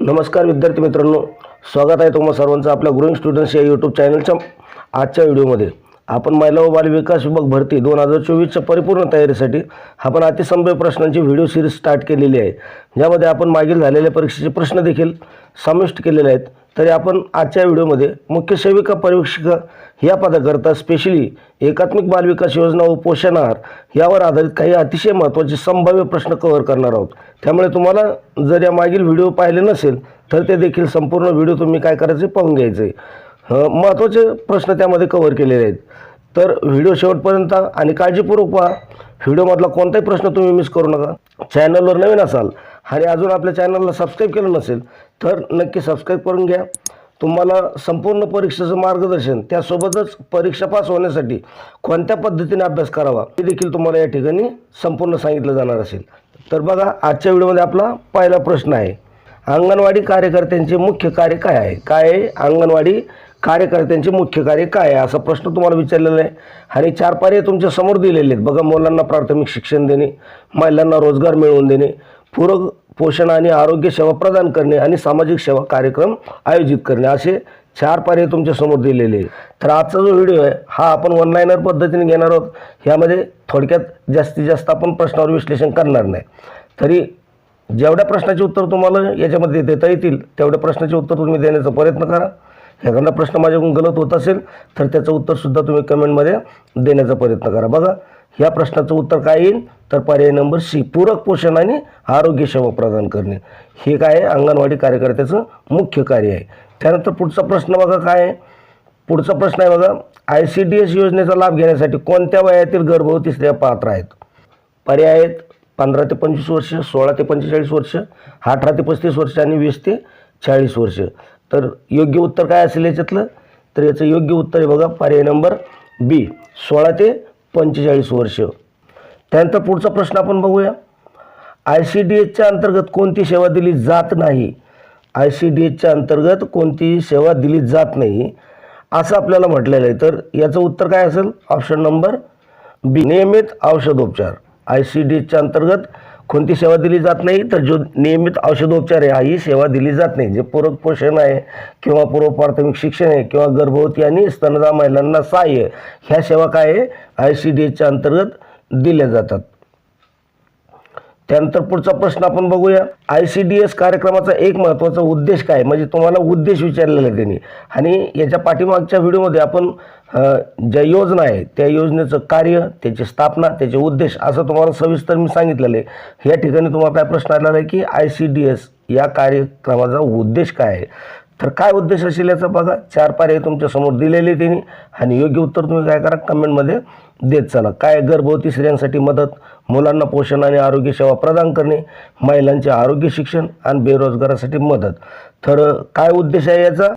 नमस्कार विद्यार्थी मित्रांनो स्वागत आहे तुम्हा सर्वांचं आपल्या ग्रोईंग स्टुडंट्स या यूट्यूब चॅनलच्या आजच्या व्हिडिओमध्ये आपण महिला व बालविकास विभाग भरती दोन हजार चोवीसच्या परिपूर्ण तयारीसाठी आपण अतिसंभव प्रश्नांची व्हिडिओ सिरीज स्टार्ट केलेली आहे. ज्यामध्ये आपण मागील झालेल्या परीक्षेचे प्रश्न देखील समाविष्ट केलेले आहेत. तरी आपण आजच्या व्हिडिओमध्ये मुख्य सेविका पर्यवेक्षिका या पदाकरता स्पेशली एकात्मिक बालविकास योजना व पोषण आहार यावर आधारित काही अतिशय महत्त्वाचे संभाव्य प्रश्न कव्हर करणार आहोत. त्यामुळे तुम्हाला जर या मागील व्हिडिओ पाहिले नसेल तर ते देखील संपूर्ण व्हिडिओ तुम्ही काय करायचे पाहून घ्यायचे. महत्त्वाचे प्रश्न त्यामध्ये कव्हर केलेले आहेत. तर व्हिडिओ शेवटपर्यंत आणि काळजीपूर्वक पहा. व्हिडिओमधला कोणताही प्रश्न तुम्ही मिस करू नका. चॅनलवर नवीन असाल आणि अजून आपल्या चॅनलला सबस्क्राईब केलं नसेल तर नक्की सबस्क्राईब करून घ्या. तुम्हाला संपूर्ण परीक्षेचं मार्गदर्शन त्यासोबतच परीक्षा पास होण्यासाठी कोणत्या पद्धतीने अभ्यास करावा हे देखील तुम्हाला या ठिकाणी संपूर्ण सांगितलं जाणार असेल. तर बघा आजच्या व्हिडिओमध्ये आपला पहिला प्रश्न आहे अंगणवाडी कार्यकर्त्यांचे मुख्य कार्य काय आहे? काय आहे? अंगणवाडी कार्यकर्त्यांचे मुख्य कार्य काय आहे? असा प्रश्न तुम्हाला विचारलेला आहे. आणि चार पर्याय तुमच्यासमोर दिलेले आहेत. बघा मुलांना प्राथमिक शिक्षण देणे महिलांना रोजगार मिळवून देणे पूरक पोषण आणि आरोग्य सेवा प्रदान करणे आणि सामाजिक सेवा कार्यक्रम आयोजित करणे असे चार पर्याय तुमच्यासमोर दिलेले आहे तर आजचा जो व्हिडिओ आहे हा आपण ऑनलाईनर पद्धतीने घेणार आहोत. ह्यामध्ये थोडक्यात जास्तीत जास्त आपण प्रश्नावर विश्लेषण करणार नाही. तरी जेवढ्या प्रश्नाचे उत्तर तुम्हाला याच्यामध्ये देता येतील तेवढ्या प्रश्नाचे उत्तर तुम्ही देण्याचा प्रयत्न करा. एखादा प्रश्न माझ्याकडून गलत होत असेल तर त्याचं उत्तरसुद्धा तुम्ही कमेंटमध्ये देण्याचा प्रयत्न करा. बघा या प्रश्नाचं उत्तर काय येईल? तर पर्याय नंबर सी पूरक पोषण आणि आरोग्य सेवा प्रदान करणे. हे काय आहे? अंगणवाडी कार्यकर्त्याचं मुख्य कार्य आहे. त्यानंतर पुढचा प्रश्न बघा काय आहे? पुढचा प्रश्न आहे बघा आय सी डी एस योजनेचा लाभ घेण्यासाठी कोणत्या वयातील गर्भवती स्त्रिया पात्र आहेत? पर्याय आहेत पंधरा ते पंचवीस वर्ष सोळा ते पंचेचाळीस वर्ष अठरा ते पस्तीस वर्ष आणि वीस ते चाळीस वर्ष. तर योग्य उत्तर काय असेल याच्यातलं? तर याचं योग्य उत्तर आहे बघा पर्याय नंबर बी सोळा ते पंचेचाळीस वर्ष. त्यानंतर पुढचा प्रश्न आपण बघूया. आय सी डी एसच्या अंतर्गत कोणती सेवा दिली जात नाही? आय सी डी एसच्या अंतर्गत कोणतीही सेवा दिली जात नाही? असं आपल्याला म्हटलेलं आहे. तर याचं उत्तर काय असेल? ऑप्शन नंबर बी नियमित औषधोपचार. आय सी डी एसच्या अंतर्गत कोणती सेवा दिली जात नाही तर जो नियमित औषधोपचार आहे हा ही सेवा दिली जात नाही. जे पूरक पोषण आहे किंवा पूर्व प्राथमिक शिक्षण आहे किंवा गर्भवती आणि स्तनदा महिलांना सहाय्य ह्या सेवा काय आहे? आय सी डी एसच्या अंतर्गत दिल्या जातात. त्यानंतर पुढचा प्रश्न आपण बघूया. आय सी डी एस कार्यक्रमाचा एक महत्त्वाचा उद्देश काय? म्हणजे तुम्हाला उद्देश विचारलेला आहे त्यांनी. आणि याच्या पाठीमागच्या व्हिडिओमध्ये आपण ज्या योजना आहे त्या योजनेचं कार्य त्याची स्थापना त्याचे उद्देश असं तुम्हाला सविस्तर मी सांगितलेलं आहे. या ठिकाणी तुम्हाला काय प्रश्न आलेला आहे की आय सी डी एस या कार्यक्रमाचा उद्देश काय आहे? तर काय उद्देश असेल याचा बघा. चार पर्याय तुमच्यासमोर दिलेले त्यांनी. आणि योग्य उत्तर तुम्ही काय करा कमेंटमध्ये देत चला. काय गर्भवती स्त्रियांसाठी मदत मुलांना पोषण आणि आरोग्य सेवा प्रदान करणे महिलांचे आरोग्य शिक्षण आणि बेरोजगारासाठी मदत. तर काय उद्देश आहे याचा?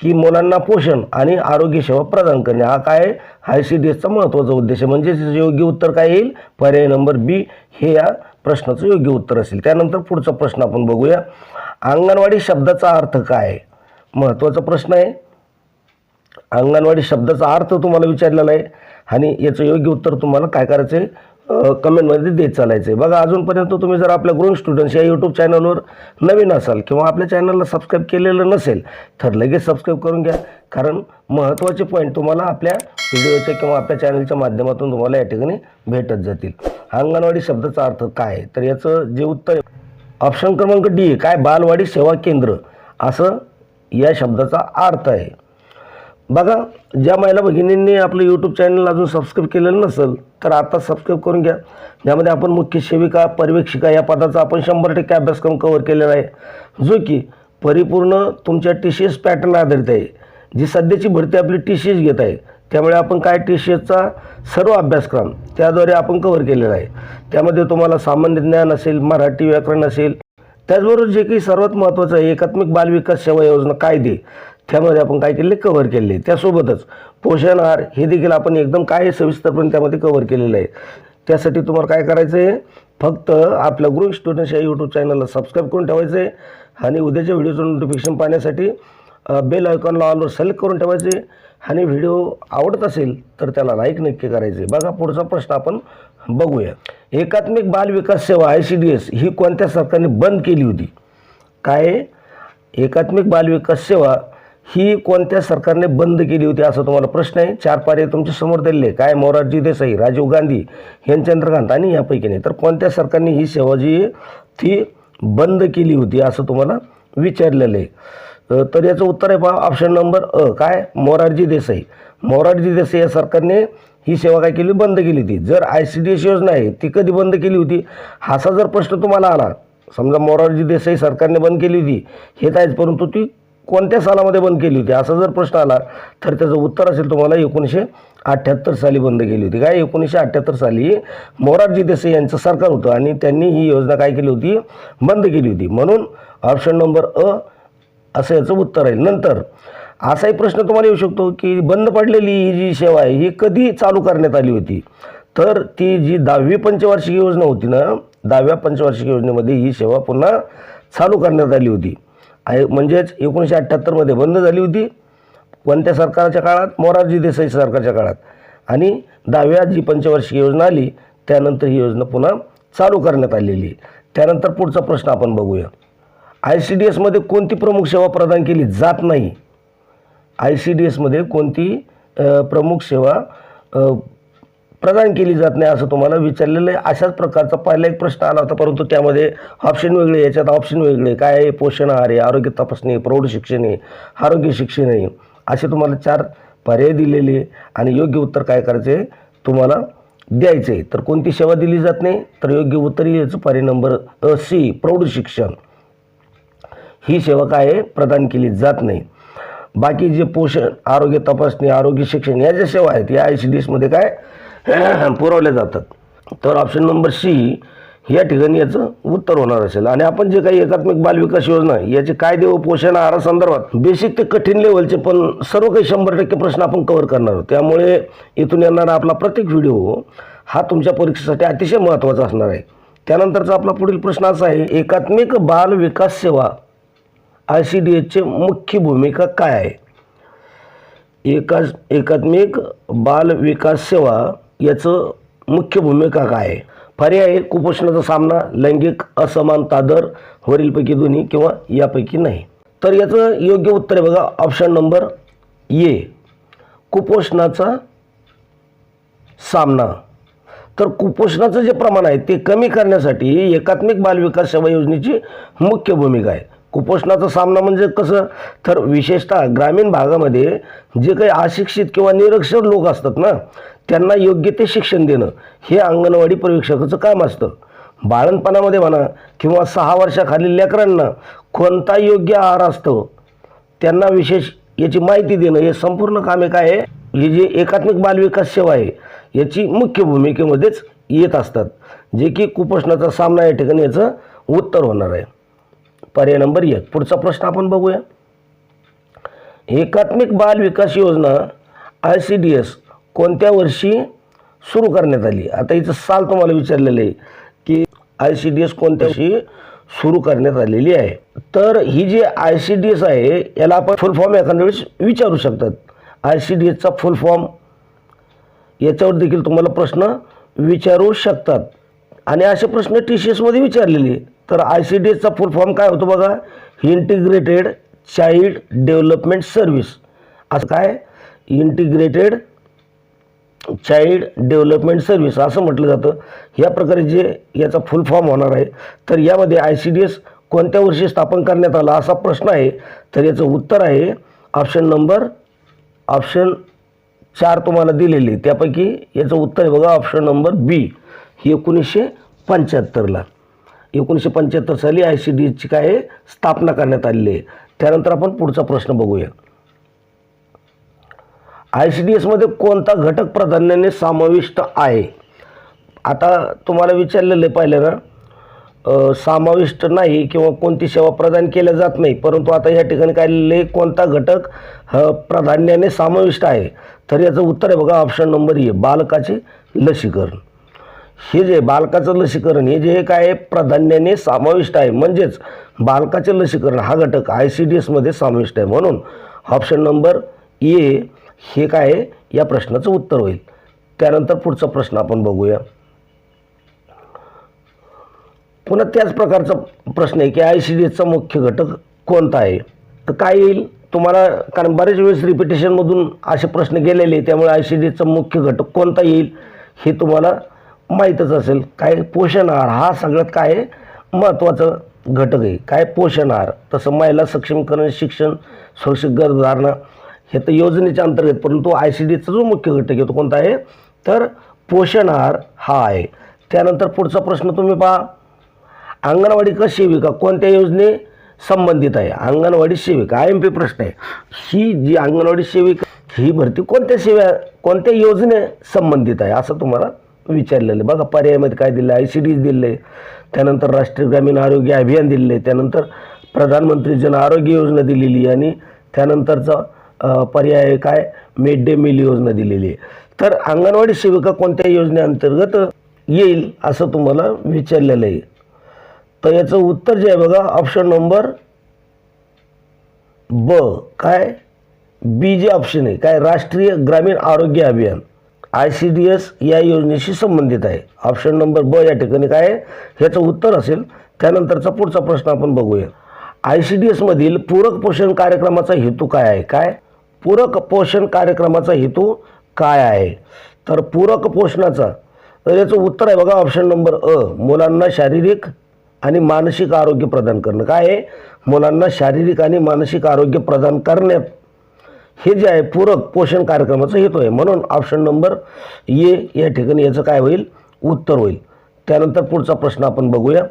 की मुलांना पोषण आणि आरोग्यसेवा प्रदान करणे. हा काय आहे? आय सी डी एसचा महत्त्वाचा उद्देश आहे. म्हणजेच योग्य उत्तर काय येईल? पर्याय नंबर बी हे या प्रश्नाचं योग्य उत्तर असेल. त्यानंतर पुढचा प्रश्न आपण बघूया. अंगणवाडी शब्दाचा अर्थ काय आहे? महत्त्वाचा प्रश्न आहे. अंगणवाडी शब्दाचा अर्थ तुम्हाला विचारलेला आहे. आणि याचं योग्य उत्तर तुम्हाला काय करायचं आहे? कमेंटमध्ये देत चालायचं आहे बघा अजूनपर्यंत तुम्ही जर आपल्या ग्रुप स्टुडंट्स या यूट्यूब चॅनलवर नवीन असाल किंवा आपल्या चॅनलला सबस्क्राईब केलेलं नसेल तर लगेच सबस्क्राईब करून घ्या. कारण महत्त्वाचे पॉईंट तुम्हाला आपल्या व्हिडिओच्या किंवा आपल्या चॅनलच्या माध्यमातून तुम्हाला या ठिकाणी भेटत जातील. अंगणवाडी शब्दाचा अर्थ काय आहे? तर याचं जे उत्तर आहे ऑप्शन क्रमांक डी काय? बालवाडी सेवा केंद्र. असं या शब्दाचा अर्थ आहे. बघा ज्या महिला भगिनींनी आपलं यूट्यूब चॅनल अजून सबस्क्राईब केलेलं नसेल तर आता सबस्क्राईब करून घ्या. ज्यामध्ये आपण मुख्य सेविका पर्यवेक्षिका या पदाचा आपण शंभर टक्के अभ्यासक्रम कव्हर केलेला आहे. जो की परिपूर्ण तुमच्या टी सी एस पॅटर्न आधारित आहे. जी सध्याची भरती आपली टी सी एस घेत आहे. त्यामुळे आपण काय टी सी एसचा सर्व अभ्यासक्रम त्याद्वारे आपण कव्हर केलेला आहे. त्यामध्ये तुम्हाला सामान्य ज्ञान असेल मराठी व्याकरण असेल. त्याचबरोबर जे काही सर्वात महत्त्वाचं आहे एकात्मिक बालविकास सेवा योजना कायदे. त्यामध्ये आपण काय केले कव्हर केले त्यासोबतच पोषण आहार हे देखील आपण एकदम काय सविस्तरपणे त्यामध्ये कव्हर केलेलं आहे. त्यासाठी तुम्हाला काय करायचं आहे फक्त आपल्या ग्रुप स्टुडंट्स या यूट्यूब चॅनलला सबस्क्राईब करून ठेवायचं आहे आणि उद्याच्या व्हिडिओचं नोटिफिकेशन पाहण्यासाठी बेल आयकॉनला ऑलवर सिलेक्ट करून ठेवायचे आणि व्हिडिओ आवडत असेल तर त्याला लाईक नक्की करायचे बघा पुढचा प्रश्न आपण बघूया. एकात्मिक बाल विकास सेवा आय सी डी एस ही कोणत्या सरकारने बंद केली होती? काय? एकात्मिक एकात्मिक बालविकास सेवा ही कोणत्या सरकारने बंद केली होती असा तुम्हाला प्रश्न आहे? चार पर्याय तुमच्यासमोर दिलेले. काय? मोरारजी देसाई राजीव गांधी हेमचंद्रकांत आणि यापैकी नाही. तर कोणत्या सरकारने ही सेवा जी ती बंद केली होती असं तुम्हाला विचारलेलं आहे? तर याचं उत्तर आहे पहा ऑप्शन नंबर अ काय? मोरारजी देसाई. मोरारजी देसाई या सरकारने ही सेवा काय केली? बंद केली होती. जर आय सी डी एस योजना आहे ती कधी बंद केली होती? असा जर प्रश्न तुम्हाला आला समजा मोरारजी देसाई सरकारने बंद केली होती हे आहेच परंतु ती कोणत्या सालामध्ये बंद केली होती? असा जर प्रश्न आला तर त्याचं उत्तर असेल तुम्हाला एकोणीसशे अठ्ठ्याहत्तर साली बंद केली होती. काय? एकोणीसशे अठ्ठ्याहत्तर साली मोरारजी देसाई यांचं सरकार होतं आणि त्यांनी ही योजना काय केली होती? बंद केली होती. म्हणून ऑप्शन नंबर अ असं याचं उत्तर आहे. नंतर असाही प्रश्न तुम्हाला येऊ शकतो की बंद पडलेली ही जी सेवा आहे ही कधी चालू करण्यात आली होती? तर ती जी दहावी पंचवार्षिक योजना होती ना दहाव्या पंचवार्षिक योजनेमध्ये ही सेवा पुन्हा चालू करण्यात आली होती. आहे. म्हणजेच एकोणीसशे अठ्ठ्याहत्तरमध्ये बंद झाली होती. कोणत्या सरकारच्या काळात मोरारजी देसाई सरकारच्या काळात. आणि दहाव्या जी पंचवार्षिक योजना आली त्यानंतर ही योजना पुन्हा चालू करण्यात आलेली. आहे त्यानंतर पुढचा प्रश्न आपण बघूया. आय सी डी एसमध्ये कोणती प्रमुख सेवा प्रदान केली जात नाही? आय सी डी एसमध्ये कोणती प्रमुख सेवा प्रदान केली जात नाही असं तुम्हाला विचारलेलं आहे. अशाच प्रकारचा पहिला एक प्रश्न आला होता परंतु त्यामध्ये ऑप्शन वेगळे याच्यात ऑप्शन वेगळे. काय आहे? पोषण आहार आहे आरोग्य तपासणी प्रौढ शिक्षण आहे आरोग्य शिक्षण आहे. असे तुम्हाला चार पर्याय दिलेले आणि योग्य उत्तर काय करायचे? आहे तुम्हाला द्यायचे आहे. तर कोणती सेवा दिली जात नाही? तर योग्य उत्तर याचं पर्याय नंबर अ सी प्रौढ शिक्षण. ही सेवा काय आहे? प्रदान केली जात नाही. बाकी जे पोषण आरोग्य तपासणी आरोग्य शिक्षण या ज्या सेवा आहेत या आय सी डी एसमध्ये काय? पुरवल्या जातात. तर ऑप्शन नंबर सी या ठिकाणी याचं उत्तर होणार असेल. आणि आपण जे काही एकात्मिक बालविकास योजना याचे कायदे व पोषण आहारासंदर्भात बेसिक ते कठीण लेवलचे पण सर्व काही शंभर टक्के प्रश्न आपण कव्हर करणार आहोत. त्यामुळे इथून येणारा आपला प्रत्येक व्हिडिओ हा तुमच्या परीक्षेसाठी अतिशय महत्त्वाचा असणार आहे. त्यानंतरचा आपला पुढील प्रश्न असा आहे एकात्मिक बाल विकास सेवा आय सी डी एचचे मुख्य भूमिका काय आहे? एकाच एकात्मिक बाल विकास सेवा याचं मुख्य भूमिका काय? आहे पर्याय आहे कुपोषणाचा सामना लैंगिक असमानता दर वरीलपैकी दोन्ही किंवा यापैकी नाही. तर याचं योग्य उत्तर आहे बघा ऑप्शन नंबर ए कुपोषणाचा सामना. तर कुपोषणाचं जे प्रमाण आहे ते कमी करण्यासाठी एकात्मिक बालविकास सेवा योजनेची मुख्य भूमिका आहे. कुपोषणाचा सामना म्हणजे कसं? तर विशेषतः ग्रामीण भागामध्ये जे काही अशिक्षित किंवा निरक्षर लोक असतात ना त्यांना योग्य ते शिक्षण देणं हे अंगणवाडी प्रवेक्षकाचं काम असतं. बाळणपणामध्ये म्हणा किंवा सहा वर्षाखालील लेकरांना कोणता योग्य आहार असतो त्यांना विशेष याची माहिती देणं हे संपूर्ण कामे काय आहे. हे जे एकात्मिक बालविकास सेवा आहे याची मुख्य भूमिकेमध्येच येत असतात जे की कुपोषणाचा सामना या ठिकाणी याचं उत्तर होणार आहे. पर्याय नंबर एक पुढचा प्रश्न आपण बघूया. एकात्मिक बाल विकास योजना आय सी डी एस कोणत्या वर्षी सुरू करण्यात आली? आता हिचं साल तुम्हाला विचारलेलं आहे की आय सी डी एस कोणत्या वर्षी सुरू करण्यात आलेली आहे. तर ही जी आय सी डी एस आहे याला आपण फुल फॉर्म एखाद्या वेळेस विचारू शकतात. आय सी डी एसचा फुल फॉर्म याच्यावर देखील तुम्हाला प्रश्न विचारू शकतात. आणि असे प्रश्न टी सी एसमध्ये विचारलेले तर आय सी डी एसचा फुल फॉर्म काय होतो बघा? इंटिग्रेटेड चाइल्ड डेव्हलपमेंट सर्व्हिस असं काय? इंटिग्रेटेड चाइल्ड डेव्हलपमेंट सर्व्हिस असं म्हटलं जातं. या प्रकारे जे याचा फुल फॉर्म होणार आहे. तर यामध्ये आय सी डी एस कोणत्या वर्षी स्थापन करण्यात आला असा प्रश्न आहे. तर याचं उत्तर आहे ऑप्शन नंबर ऑप्शन चार तुम्हाला दिलेली. त्यापैकी याचं उत्तर आहे बघा ऑप्शन नंबर बी ही एकोणीसशे पंच्याहत्तरला. एकोणीसशे पंच्याहत्तर साली आय सी डी एसची काय स्थापना करण्यात आलेली आहे. त्यानंतर आपण पुढचा प्रश्न बघूया. आय सी डी एसमध्ये कोणता घटक प्राधान्याने समाविष्ट आहे? आता तुम्हाला विचारलेलं आहे पहिल्यांदा समाविष्ट नाही किंवा कोणती सेवा प्रदान केल्या जात नाही परंतु आता या ठिकाणी काय लिहिले कोणता घटक प्राधान्याने समाविष्ट आहे? तर याचं उत्तर आहे बघा ऑप्शन नंबर ए बालकाचे लसीकरण. हे जे बालकाचं लसीकरण हे जे काय आहे प्राधान्याने समाविष्ट आहे. म्हणजेच बालकाचे लसीकरण हा घटक आय सी डी एसमध्ये समाविष्ट आहे. म्हणून ऑप्शन नंबर ए हे काय आहे? या प्रश्नाचं उत्तर होईल. त्यानंतर पुढचा प्रश्न आपण बघूया. पुन्हा त्याच प्रकारचा प्रश्न आहे की आय सी डी एसचा मुख्य घटक कोणता आहे? तर काय येईल? तुम्हाला कारण बरेच वेळेस रिपिटेशनमधून असे प्रश्न गेलेले आहे, त्यामुळे आय सी डीचा मुख्य घटक कोणता येईल हे तुम्हाला माहीतच असेल. काय पोषण आहार हा सगळ्यात काय आहे? महत्त्वाचं घटक आहे. काय पोषण आहार? तसं महिला सक्षमीकरण शिक्षण सुरक्षित गरजधारणा हे तर योजनेच्या अंतर्गत परंतु आय सी डीचा जो मुख्य घटक आहे तो कोणता आहे? तर पोषण आहार हा आहे. त्यानंतर पुढचा प्रश्न तुम्ही पहा. अंगणवाडी का सेविका? कोणत्या योजने संबंधित आहे? अंगणवाडी सेविका. आय एम पी प्रश्न आहे. ही जी अंगणवाडी सेविका ही भरती कोणत्या सेवा कोणत्या योजने संबंधित आहे असं तुम्हाला विचारलेलं आहे. बघा पर्यायामध्ये काय दिलं आय सी डीज दिलं आहे त्यानंतर राष्ट्रीय ग्रामीण आरोग्य अभियान दिले आहे त्यानंतर प्रधानमंत्री जन आरोग्य योजना दिलेली आहे. आणि त्यानंतरचा पर्याय काय? मिड डे मील योजना दिलेली आहे. तर अंगणवाडी सेविका कोणत्या योजनेअंतर्गत येईल असं तुम्हाला विचारलेलं आहे. तर याचं उत्तर जे आहे बघा ऑप्शन नंबर ब काय? बी जे ऑप्शन आहे. काय? राष्ट्रीय ग्रामीण आरोग्य अभियान आय सी डी एस या योजनेशी संबंधित आहे. ऑप्शन नंबर ब या ठिकाणी काय आहे? ह्याचं उत्तर असेल. त्यानंतरचा पुढचा प्रश्न आपण बघूया. आय सी डी एसमधील पूरक पोषण कार्यक्रमाचा हेतू काय आहे? काय? पूरक पोषण कार्यक्रमाचा हेतू काय आहे? तर पूरक पोषणाचा तर याचं उत्तर आहे बघा ऑप्शन नंबर अ मुलांना शारीरिक आणि मानसिक आरोग्य प्रदान करणं. काय आहे? मुलांना शारीरिक आणि मानसिक आरोग्य प्रदान करण्यात. हे जे आहे पूरक पोषण कार्यक्रमाचा हेतू आहे. म्हणून ऑप्शन नंबर ए या ठिकाणी याचं काय होईल? उत्तर होईल. त्यानंतर पुढचा प्रश्न आपण बघूया.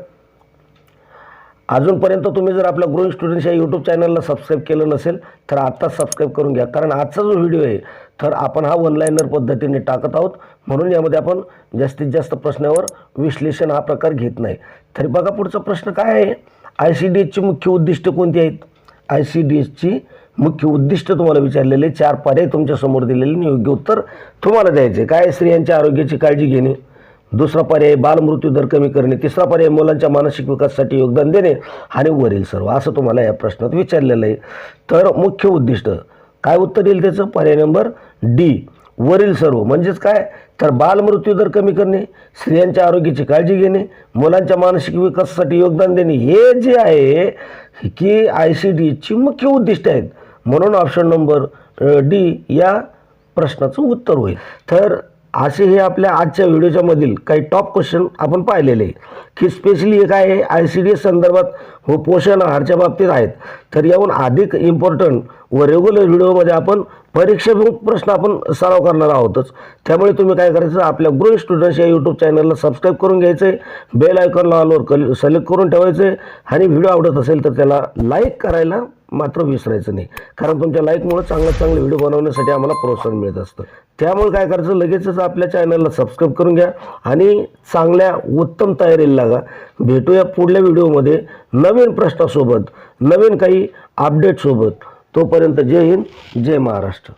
अजूनपर्यंत तुम्ही जर आपल्या ग्रोईंग स्टुडंट्स या यूट्यूब चॅनलला सबस्क्राईब केलं नसेल तर आत्ताच सबस्क्राईब करून घ्या. कारण आजचा जो व्हिडिओ आहे तर आपण हा ऑनलाईनर पद्धतीने टाकत आहोत. म्हणून यामध्ये आपण जास्तीत जास्त प्रश्नावर विश्लेषण हा प्रकार घेत नाही. तरी बघा पुढचा प्रश्न काय आहे? आय सी डी एसची मुख्य उद्दिष्ट कोणती आहेत? आय सी डी एसची मुख्य उद्दिष्ट तुम्हाला विचारलेले चार पर्याय तुमच्यासमोर दिलेले योग्य उत्तर तुम्हाला द्यायचे. काय स्त्रियांच्या आरोग्याची काळजी घेणे. दुसरा पर्याय बालमृत्यू दर कमी करणे. तिसरा पर्याय मुलांच्या मानसिक विकासासाठी योगदान देणे आणि वरील सर्व असं तुम्हाला या प्रश्नात विचारलेलं आहे. तर मुख्य उद्दिष्ट काय उत्तर येईल त्याचं? पर्याय नंबर डी वरील सर्व. म्हणजेच काय? तर बालमृत्यू दर कमी करणे स्त्रियांच्या आरोग्याची काळजी घेणे मुलांच्या मानसिक विकासासाठी योगदान देणे हे जे आहे की आय सी डीची मुख्य उद्दिष्ट आहेत. म्हणून ऑप्शन नंबर डी या प्रश्नाचं उत्तर होईल. तर असे हे आपल्या आजच्या व्हिडिओच्या मधील काही टॉप क्वेश्चन आपण पाहिलेले आहे. की स्पेशली एक आहे? आय सी डी एस संदर्भात व पोषण आहारच्या बाबतीत आहेत. तर याहून अधिक इम्पॉर्टंट व रेग्युलर व्हिडिओमध्ये आपण परीक्षेभिमुख प्रश्न आपण सराव करणार आहोतच. त्यामुळे तुम्ही काय करायचं? आपल्या ग्रो स्टुडंट्स या यूट्यूब चॅनलला सबस्क्राईब करून घ्यायचं आहे बेल आयकॉनला ऑलवर कल सिलेक्ट करून ठेवायचे. आणि व्हिडिओ आवडत असेल तर त्याला लाईक करायला मात्र विसरायचं नाही. कारण तुमच्या लाईकमुळं चांगले चांगले व्हिडिओ बनवण्यासाठी आम्हाला प्रोत्साहन मिळत असतं. त्यामुळे काय करायचं लगेचच आपल्या चॅनलला सबस्क्राईब करून घ्या आणि चांगल्या उत्तम तयारीला लागा. भेटूया पुढल्या व्हिडिओमध्ये नवीन प्रश्नासोबत नवीन काही अपडेटसोबत तोपर्यंत जय हिंद जय महाराष्ट्र.